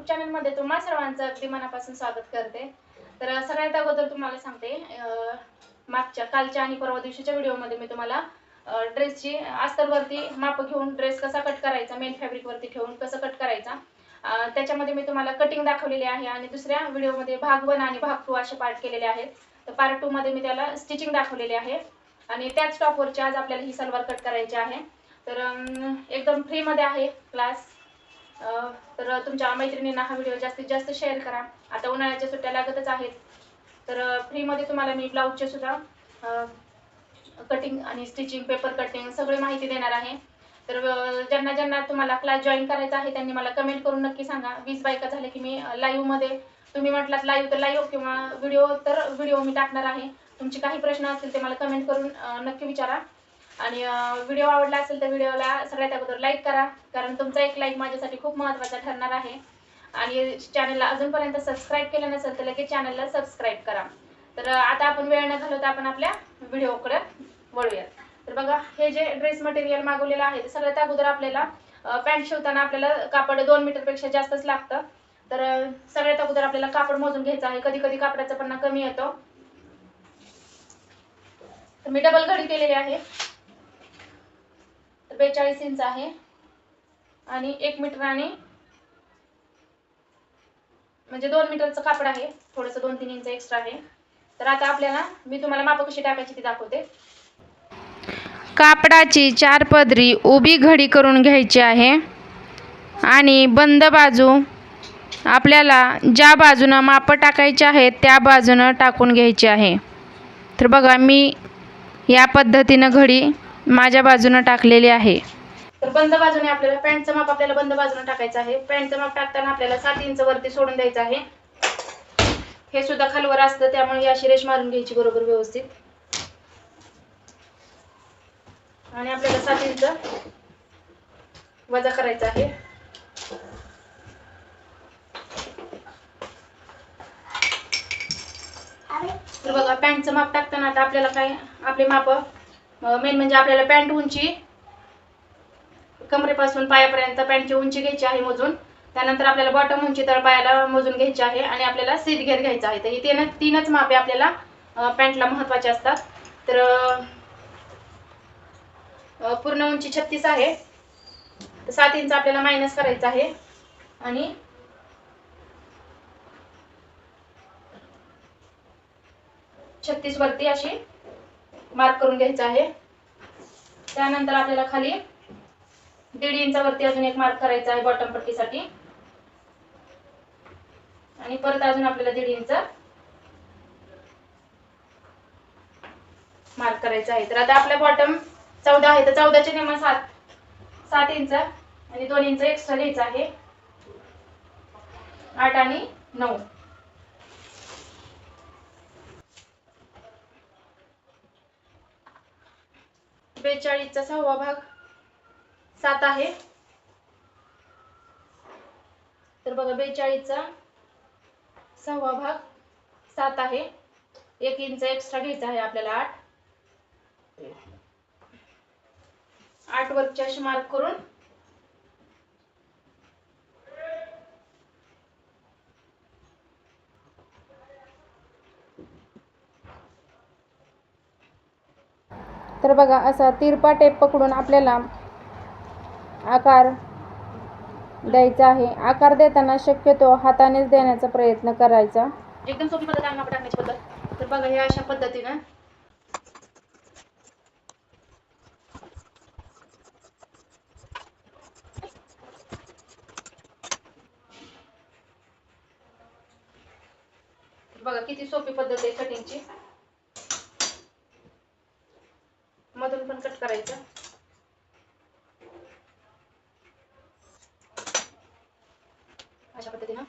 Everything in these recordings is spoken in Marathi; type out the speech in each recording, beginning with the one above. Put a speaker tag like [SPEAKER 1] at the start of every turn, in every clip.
[SPEAKER 1] युट्यूब चॅनलमध्ये तुम्हाला सर्वांचं अगदी मनापासून स्वागत करते. तर सगळ्यात अगोदर तुम्हाला सांगते मागच्या कालच्या आणि परवा दिवशीच्या व्हिडिओमध्ये मी तुम्हाला ड्रेसची अस्तरवरती माप घेऊन ड्रेस कसा कट करायचा मेन फॅब्रिकवरती ठेवून कसं कट करायचा त्याच्यामध्ये मी तुम्हाला कटिंग दाखवलेली आहे आणि दुसऱ्या व्हिडिओमध्ये भाग वन आणि भाग टू असे पार्ट केलेले आहेत. तर पार्ट टू मध्ये मी त्याला स्टिचिंग दाखवलेली आहे आणि त्याच टॉपवरची आज आपल्याला ही सलवार कट करायची आहे. तर एकदम फ्रीमध्ये आहे क्लास तर तुमच्या मैत्रिणींना हा व्हिडिओ जास्तीत जास्त शेअर करा. आता उन्हाळ्याच्या सुट्ट्या लागतच आहेत. तर फ्रीमध्ये तुम्हाला मी ब्लाऊजचे सुद्धा कटिंग आणि स्टिचिंग पेपर कटिंग सगळी माहिती देणार आहे. तर ज्यांना ज्यांना तुम्हाला क्लास जॉईन करायचा आहे त्यांनी मला कमेंट करून नक्की सांगा. वीस बायका झाले की मी लाईव्हमध्ये तुम्ही म्हटलात लाईव्ह तर लाईव्ह किंवा व्हिडिओ तर व्हिडिओ मी टाकणार आहे. तुमचे काही प्रश्न असतील ते मला कमेंट करून नक्की विचारा. आणि व्हिडिओ आवडला असेल तर व्हिडिओला सगळ्यात अगोदर लाईक करा कारण तुमचा एक लाईक माझ्यासाठी खूप महत्त्वाचा ठरणार आहे. आणि चॅनलला अजूनपर्यंत सबस्क्राईब केलं नसेल तर लगेच चॅनलला सबस्क्राईब करा. तर आता आपण वेळ न घालवता आपण आपल्या व्हिडिओकडे वळूया तर बघा हे जे ड्रेस मटेरियल मागवलेलं आहे ते सगळ्यात अगोदर आपल्याला पॅन्ट शिवताना आपल्याला कापड दोन मीटरपेक्षा जास्तच लागतं. तर सगळ्यात अगोदर आपल्याला कापड मोजून घ्यायचं आहे. कधी कधी कापडाचा पन्ना कमी येतो. तर मी डबल घडी केलेली आहे. बेचाळीस इंच आहे. आणि एक मीटर आणि म्हणजे दोन मीटरचं कापड आहे. थोडंसं दोन तीन इंच एक्स्ट्रा आहे. तर आता आपल्याला मी तुम्हाला माप कशी टाकायची ती दाखवते.
[SPEAKER 2] कापडाची चार पदरी उभी घडी करून घ्यायची आहे. आणि बंद बाजू आपल्याला ज्या बाजूनं मापं टाकायची आहेत त्या बाजूनं टाकून घ्यायची आहे. तर बघा मी या पद्धतीनं घडी माझ्या बाजूनं टाकलेली आहे.
[SPEAKER 1] तर बंद बाजूने आपल्याला पॅन्टचं माप आपल्याला बंद बाजूने टाकायचं आहे. पॅन्टचं माप टाकताना आपल्याला सात इंच वरती सोडून द्यायचं आहे. हे सुद्धा खालवर असतं त्यामुळे अशी रेष मारून घ्यायची बरोबर व्यवस्थित. आणि आपल्याला सात इंच वजा करायचं आहे. तर बघा पॅन्टचं माप टाकताना आता आपल्याला काय आपले माप मेन म्हणजे आपल्याला पॅन्ट उंची कमरेपासून पायापर्यंत पॅन्टची उंची घ्यायची आहे मोजून. त्यानंतर आपल्याला बॉटम उंची तळपायाला मोजून घ्यायची आहे आणि आपल्याला सीट घेर घ्यायचं आहे. तर ही तीन तीनच मापे आपल्याला पॅन्टला महत्त्वाचे असतात. तर पूर्ण उंची छत्तीस आहे. तर सात इंच आपल्याला मायनस करायचं आहे. आणि छत्तीस वरती अशी मार्क करून घ्यायचा आहे. त्यानंतर आपल्याला खाली दीड इंचावरती अजून एक मार्क करायचा आहे बॉटम पट्टीसाठी. आणि परत अजून आपल्याला दीड इंच मार्क करायचा आहे. तर आता आपल्या बॉटम चौदा आहे. तर चौदाचे नियम सात सात इंच आणि दोन इंच एक्स्ट्रा लिहायचं आहे. आठ आणि नऊ. बेचाळीसचा सहावा भाग. सात आहे. तर बघा बेचाळीसचा सहावा भाग सात आहे. एक इंच एक्स्ट्रा घ्यायचा आहे आपल्याला आठ. आठ वरची अशी मार्क करून
[SPEAKER 2] तर बघा असा तिरपा टेप पकडून आपल्याला आकार द्यायचा आहे. आकार देताना शक्यतो हातानेच देण्याचा प्रयत्न करायचा.
[SPEAKER 1] एकदम सोपी पद्धत आहे टाकण्याची पद्धत. तर बघा हे अशा पद्धतीनं बघा किती सोपी पद्धत आहे कटिंगची मधून पण कट करायचं अशा पद्धतीनं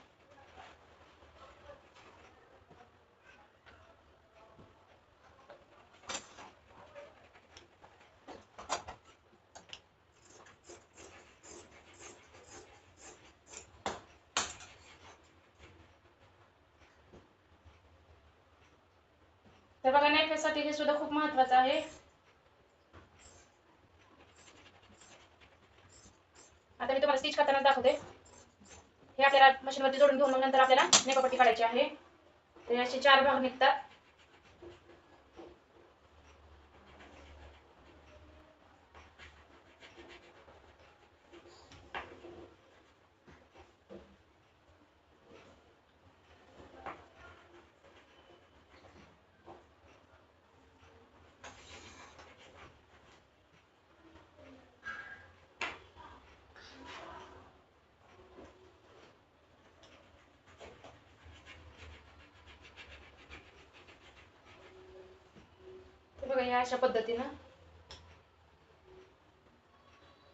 [SPEAKER 1] तर बघा नेकलेससाठी हे सुद्धा खूप महत्वाचं आहे. आता मी तुम्हाला स्टिच करताना दाखवते. हे आपल्याला मशीनवरती जोडून घेऊन मग नंतर आपल्याला नेपापट्टी काढायची आहे. तर असे चार भाग निघतात. बघा ह्या अशा पद्धतीनं.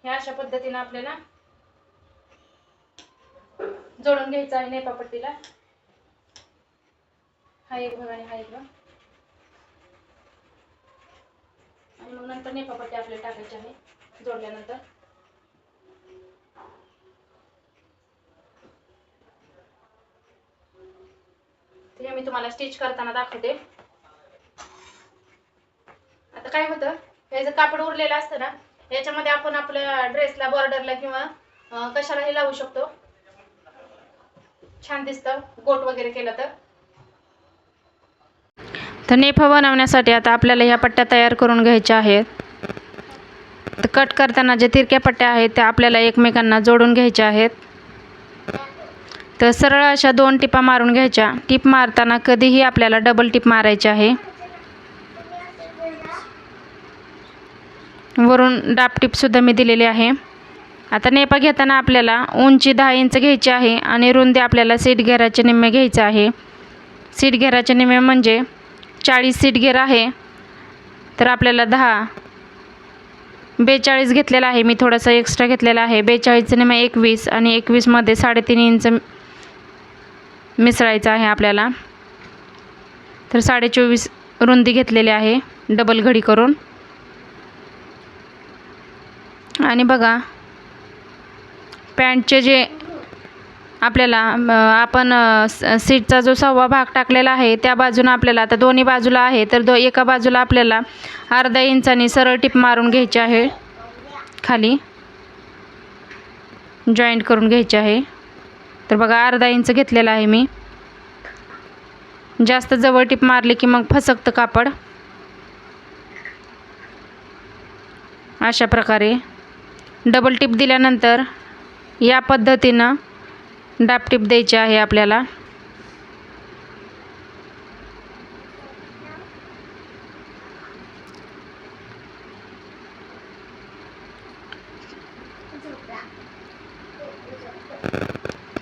[SPEAKER 1] ह्या अशा पद्धतीनं आपल्याला जोडून घ्यायचं आहे नेपापट्टीला. हा एक भाग आणि हा एक भाग. आणि मग नंतर नेपापट्टी आपल्याला टाकायची आहे जोडल्यानंतर. ते मी तुम्हाला स्टिच करताना दाखवते. आता काय होतं हे जर कापड उरलेलं असतं ना याच्यामध्ये आपण आपल्या ड्रेसला बॉर्डरला किंवा कशालाही लावू शकतो. छान दिसतं गोट वगैरे केलं तर.
[SPEAKER 2] तर नेफा बनवण्यासाठी आता आपल्याला ह्या पट्ट्या तयार करून घ्यायच्या आहेत. तर कट करताना ज्या तिरक्या पट्ट्या आहेत त्या आपल्याला एकमेकांना जोडून घ्यायच्या आहेत. तर सरळ अशा दोन टिपा मारून घ्यायच्या. टिप मारताना कधीही आपल्याला डबल टिप मारायची आहे. वरून डाप टिपसुद्धा मी दिलेली आहे. आता नेपा घेताना आपल्याला उंची दहा इंच घ्यायची आहे आणि रुंदी आपल्याला सीट घेराचे निम्मे घ्यायचं आहे. सीट घेराचे निम्मे म्हणजे चाळीस सीट घेर आहे. तर आपल्याला दहा बेचाळीस घेतलेला आहे. मी थोडासा एक्स्ट्रा घेतलेला आहे. बेचाळीसचं निम्मे एकवीस आणि एकवीसमध्ये साडेतीन इंच मिसळायचं आहे आपल्याला. तर साडेचोवीस रुंदी घेतलेली आहे. डबल घडी करून. आणि बघा पॅन्टचे जे आपल्याला आपण सीटचा जो सहावा भाग टाकलेला आहे त्या बाजूनं आपल्याला आता दोन्ही बाजूला आहे तर दो एका बाजूला आपल्याला अर्धा इंचाने सरळ टिप मारून घ्यायची आहे खाली. जॉईंट करून घ्यायची आहे. तर बघा अर्धा इंच घेतलेला आहे मी. जास्त जवळ टिप मारली की मग फसकतं कापड. अशा प्रकारे. डबल टिप दिल्यानंतर या पद्धतीनं डाप टिप द्यायची आहे आपल्याला.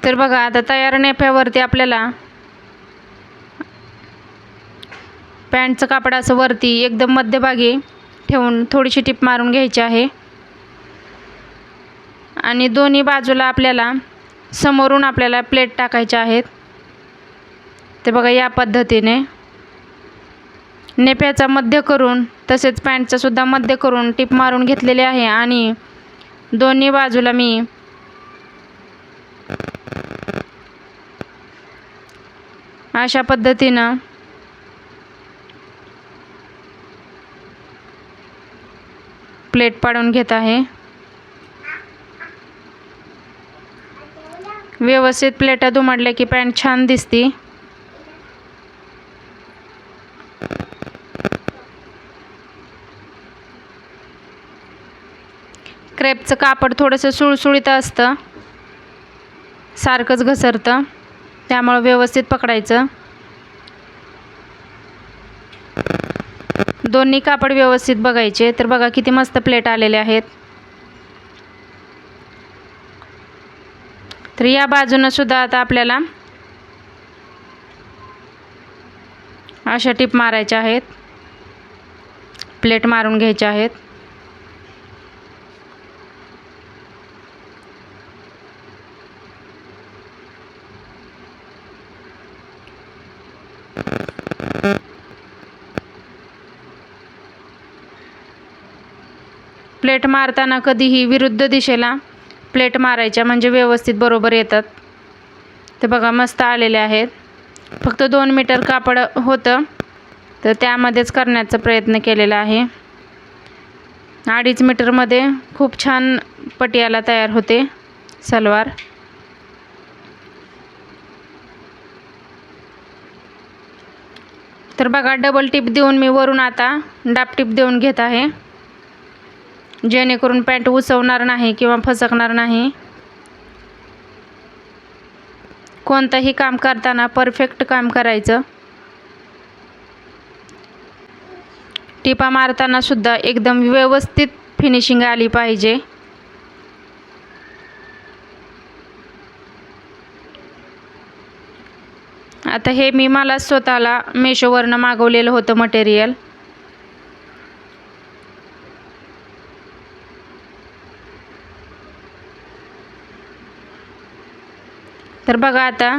[SPEAKER 2] तर बघा आता तयार नेफ्यावरती आपल्याला पॅन्टचं कापड असं वरती एकदम मध्यभागी ठेवून थोडीशी टिप मारून घ्यायची आहे. आणि दोन्ही बाजूला आपल्याला समोरून आपल्याला प्लेट टाकायच्या आहेत. ते बघा या पद्धतीने. नेप्याचा मध्य करून तसेच पॅन्टचासुद्धा मध्य करून टिप मारून घेतलेले आहे आणि दोन्ही बाजूला मी अशा पद्धतीनं प्लेट पाडून घेत आहे. व्यवस्थित प्लेटा दुमडल्या की पॅन्ट छान दिसती. क्रेपचं कापड थोडंसं सुळसुळीत असतं. सारखंच घसरतं. त्यामुळं व्यवस्थित पकडायचं. दोन्ही कापड व्यवस्थित बघायचे. तर बघा किती मस्त प्लेट आलेले आहेत. तर या बाजूनं सुद्धा आता आपल्याला अशा टिप मारायच्या आहेत. प्लेट मारून घ्यायच्या आहेत. प्लेट मारताना कधीही विरुद्ध दिशेला प्लेट मारायच्या म्हणजे व्यवस्थित बरोबर येतात. तर बघा मस्त आलेले आहेत. फक्त दोन मीटर कापड होतं. तर त्यामध्येच करण्याचा प्रयत्न केलेला आहे. अडीच मीटरमध्ये खूप छान पटियाला तयार होते सलवार. तर बघा डबल टिप देऊन मी वरून आता डाप टिप देऊन घेत आहे. जेणेकरून पॅन्ट उसवणार नाही किंवा फसकणार नाही. कोणतंही काम करताना परफेक्ट काम करायचं. टिपा मारताना सुद्धा एकदम व्यवस्थित फिनिशिंग आली पाहिजे. आता हे मी मला स्वतःला मेशोवरनं मागवलेलं होतं मटेरियल. तर बघा आता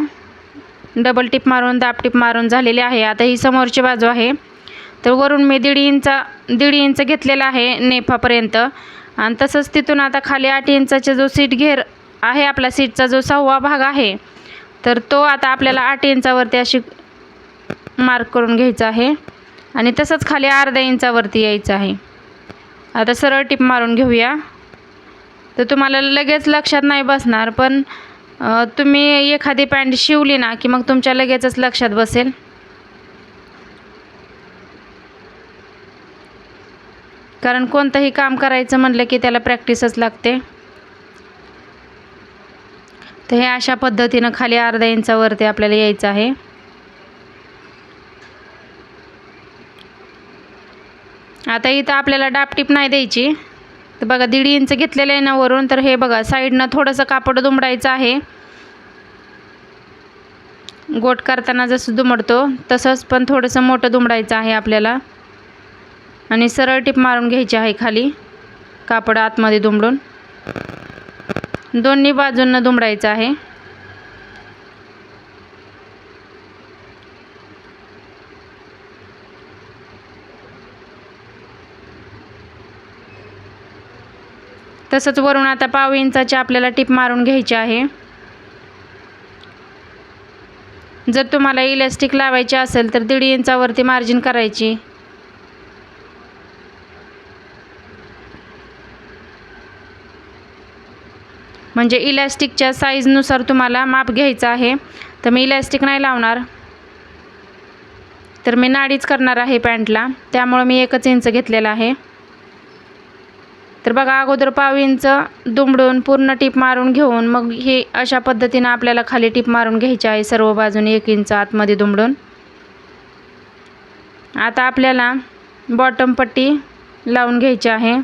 [SPEAKER 2] डबल टिप मारून दाब टिप मारून झालेली आहे. आता ही समोरची बाजू आहे. तर वरून मी दीड इंचा दीड इंच घेतलेला आहे नेफापर्यंत. आणि तसंच तिथून आता खाली आठ इंचाचा जो सीट घेर आहे आपला सीटचा जो सहावा भाग आहे तर तो आता आपल्याला आठ इंचावरती अशी मार्क करून घ्यायचा आहे. आणि तसंच खाली अर्ध्या इंचावरती यायचं आहे. आता सरळ टिप मारून घेऊया. तर तुम्हाला लगेच लक्षात नाही बसणार पण तुम्ही एखादी पॅन्ट शिवली ना की मग तुमच्या लगेचच लक्षात बसेल? कारण कोणतंही काम करायचं म्हणलं की त्याला प्रॅक्टिसच लागते. तर हे अशा पद्धतीनं खाली अर्धा इंचावरती आपल्याला यायचं आहे. आता इथं आपल्याला डापटीप नाही द्यायची. तर बघा दीड इंच घेतलेलं आहे ना वरून तर हे बघा साईडनं थोडंसं कापड दुमडायचं आहे. गोट करताना जसं दुमडतो तसंच पण थोडंसं मोठं दुमडायचं आहे आपल्याला. आणि सरळ टिप मारून घ्यायची आहे खाली कापड आतमध्ये दुमडून. दोन्ही बाजूंना दुमडायचं आहे. तसंच वरून आता पाव इंचाची आपल्याला टिप मारून घ्यायची आहे. जर तुम्हाला इलॅस्टिक लावायची असेल तर दीड इंचावरती मार्जिन करायची. म्हणजे इलॅस्टिकच्या साईजनुसार तुम्हाला माप घ्यायचं आहे. तर मी इलॅस्टिक नाही लावणार. तर मी नाडीच करणार आहे पॅन्टला. त्यामुळं मी एकच इंच घेतलेला आहे. तर बघा अगोदर पाव इंच दुमडून पूर्ण टीप मारून घेऊन मग हे अशा पद्धतीनं आपल्याला खाली टीप मारून घ्यायची आहे. सर्व बाजूने एक इंच आतमध्ये दुमडून. आता आपल्याला बॉटम पट्टी लावून घ्यायची आहे.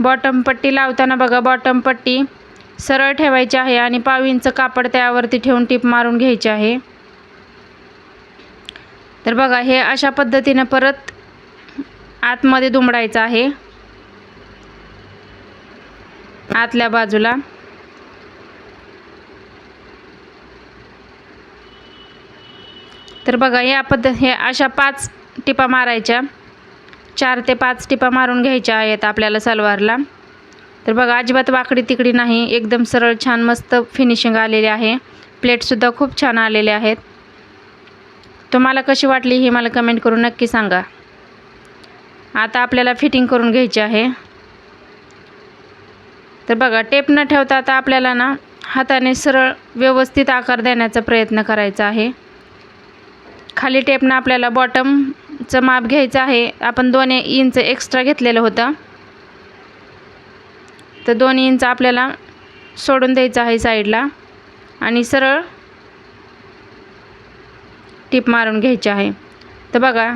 [SPEAKER 2] बॉटम पट्टी लावताना बघा बॉटम पट्टी सरळ ठेवायची आहे आणि पाव इंच कापड त्यावरती ठेवून टीप मारून घ्यायची आहे. तर बघा हे अशा पद्धतीनं परत आतमध्ये दुमडायचं आहे. आतल्या बाजूला. तर बघा या पद्धत हे अशा पाच टिपा मारायच्या. चार ते पाच टिपा मारून घ्यायच्या आहेत आपल्याला सलवारला. तर बघा अजिबात वाकडी तिकडी नाही एकदम सरळ छान मस्त फिनिशिंग आलेली आहे. प्लेटसुद्धा खूप छान आलेले आहेत. तुम्हाला कशी वाटली ही मला कमेंट करून नक्की सांगा. आता आपल्याला फिटिंग करून घ्यायची आहे. तर बघा टेप न ठेवता आता आपल्याला ना हाताने सरळ व्यवस्थित आकार देण्याचा प्रयत्न करायचा आहे. खाली टेपनं आपल्याला बॉटमचं माप घ्यायचं आहे. आपण दोन इंच एक्स्ट्रा घेतलेलं होतं. तर दोन इंच आपल्याला सोडून द्यायचं आहे साईडला आणि सरळ टिप मारून घ्यायची आहे. तर बघा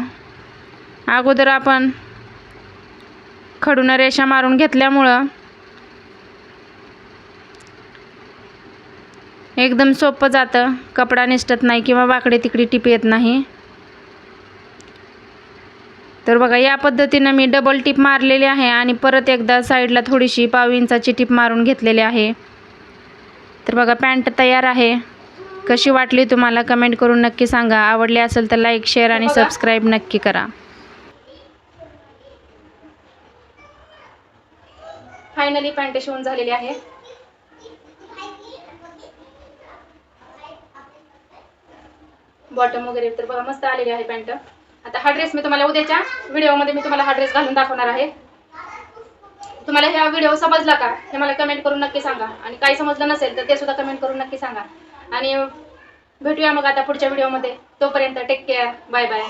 [SPEAKER 2] अगोदर आपण खडून रेषा मारून घेतल्यामुळं एकदम सोपं जातं. कपडा निसटत नाही किंवा वाकडे तिकडे टिप येत नाही. तर बघा या पद्धतीनं मी डबल टिप मारलेली आहे आणि परत एकदा साईडला थोडीशी पाव इंचाची टिप मारून घेतलेली आहे. तर बघा पॅन्ट तयार आहे. कशी वाटली तुम्हाला कमेंट करून नक्की सांगा. आवडली असेल तर लाईक शेअर आणि. सबस्क्राईब नक्की करा.
[SPEAKER 1] फायनली पॅन्ट शिवून झालेली आहे. बॉटम वगैरे तर बघा मस्त आलेली आहे पॅन्ट. आता हा ड्रेस मी तुम्हाला उद्याच्या व्हिडिओमध्ये मी तुम्हाला हा ड्रेस घालून दाखवणार आहे. तुम्हाला हा व्हिडिओ समजला का? हे मला कमेंट करून नक्की सांगा. आणि काही समजलं नसेल तर ते सुद्धा कमेंट करून नक्की सांगा. आणि भेटूया मग आता पुढच्या व्हिडिओमध्ये तोपर्यंत टेक केअर बाय बाय